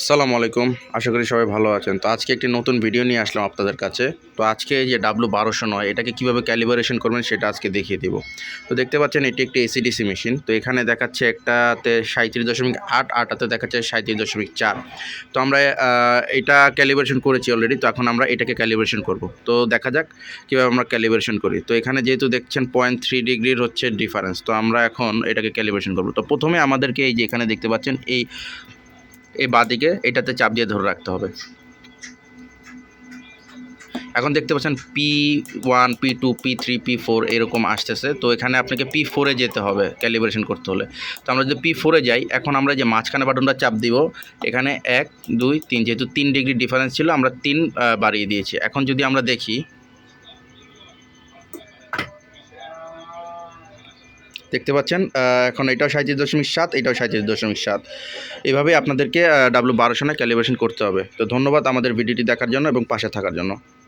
আসসালামু আলাইকুম। আশা করি সবাই ভালো আছেন। তো আজকে একটি নতুন ভিডিও নিয়ে আসলাম আপনাদের কাছে। তো আজকে যে ডাব্লু বারোশো নয়, এটাকে কীভাবে ক্যালিবারেশন করবেন সেটা আজকে দেখিয়ে দিব। তো দেখতে পাচ্ছেন, এটি একটি এসিডিসি মেশিন। তো এখানে দেখাচ্ছে একটাতে সাঁত্রিশ দশমিক আট আটাতে দেখাচ্ছে সাঁত্রিশ দশমিক চার। তো আমরা এটা ক্যালিব্রেশন করেছি অলরেডি তো এখন আমরা এটাকে ক্যালিব্রেশন করব। তো দেখা যাক কীভাবে আমরা ক্যালিব্রেশন করি। তো এখানে যেহেতু দেখছেন পয়েন্ট থ্রি ডিগ্রির হচ্ছে ডিফারেন্স, তো আমরা এখন এটাকে ক্যালিব্রেশন করব। তো প্রথমে আমাদেরকে এই যে এখানে দেখতে পাচ্ছেন, এই এই বাদিকে এটাতে চাপ দিয়ে ধরে রাখতে হবে। এখন দেখতে পাচ্ছেন P one, P two, P three, P four এরকম আসতেছে। তো এখানে আপনাকে পি ফোরে যেতে হবে ক্যালিব্রেশন করতে হলে। তো আমরা যদি পি ফোরে যাই, এখন আমরা যে মাঝখানে বাটনটা চাপ দিব, এখানে এক, দুই, তিন, যেহেতু তিন ডিগ্রি ডিফারেন্স ছিল, আমরা তিন বাড়িয়ে দিয়েছি। এখন যদি আমরা দেখি দেখতে পাচ্ছেন এখন এটাও সাঁত্রিশ দশমিক সাত, এটাও সাঁত্রিশ দশমিক সাত। এভাবে আপনাদেরকে ডাব্লু বারোশো ক্যালিব্রেশন করতে হবে। তো ধন্যবাদ আমাদের ভিডিওটি দেখার জন্য এবং পাশে থাকার জন্য।